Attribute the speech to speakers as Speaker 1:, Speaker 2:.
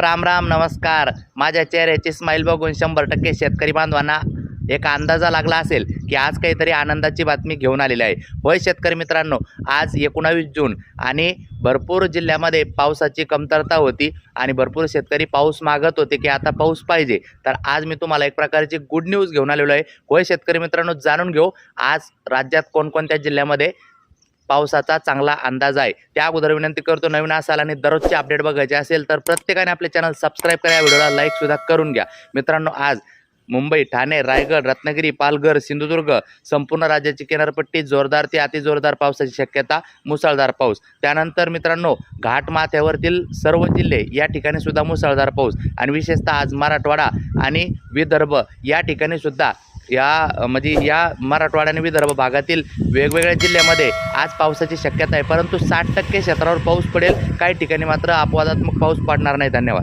Speaker 1: राम राम नमस्कार. माझ्या चेहऱ्याची स्माईल बघून शंभर टक्के शेतकरी बांधवांना एक अंदाजा लागला असेल की आज काहीतरी आनंदाची बातमी घेऊन आलेली आहे. होय शेतकरी मित्रांनो आज एकोणावीस जून आणि भरपूर जिल्ह्यामध्ये पावसाची कमतरता होती आणि भरपूर शेतकरी पाऊस मागत होते की आता पाऊस पाहिजे. तर आज मी तुम्हाला एक प्रकारची गुड न्यूज घेऊन आलेलो आहे. होय शेतकरी मित्रांनो जाणून घेऊ. आज राज्यात कोणकोणत्या जिल्ह्यामध्ये पावसाचा चांगला अंदाज आहे. त्या अगोदर विनंती करतो नवीन असाल आणि दररोजचे अपडेट बघायचे असेल तर प्रत्येकाने आपले चॅनल सबस्क्राईब करा. या व्हिडिओला लाईकसुद्धा करून घ्या. मित्रांनो आज मुंबई ठाणे रायगड रत्नागिरी पालघर सिंधुदुर्ग संपूर्ण राज्याची किनारपट्टी जोरदार ते अतिजोरदार पावसाची शक्यता मुसळधार पाऊस. त्यानंतर मित्रांनो घाटमाथ्यावरील सर्व जिल्हे या ठिकाणी सुद्धा मुसळधार पाऊस. आणि विशेषतः आज मराठवाडा आणि विदर्भ या ठिकाणी सुद्धा या म्हणजे या मराठवाडा आणि विदर्भ भागातील वेगवेगळ्या जिल्ह्यामध्ये आज पावसाची शक्यता आहे. परंतु साठ टक्के क्षेत्रावर पाऊस पडेल. काही ठिकाणी मात्र अपवादात्मक पाऊस पडणार नाही. धन्यवाद.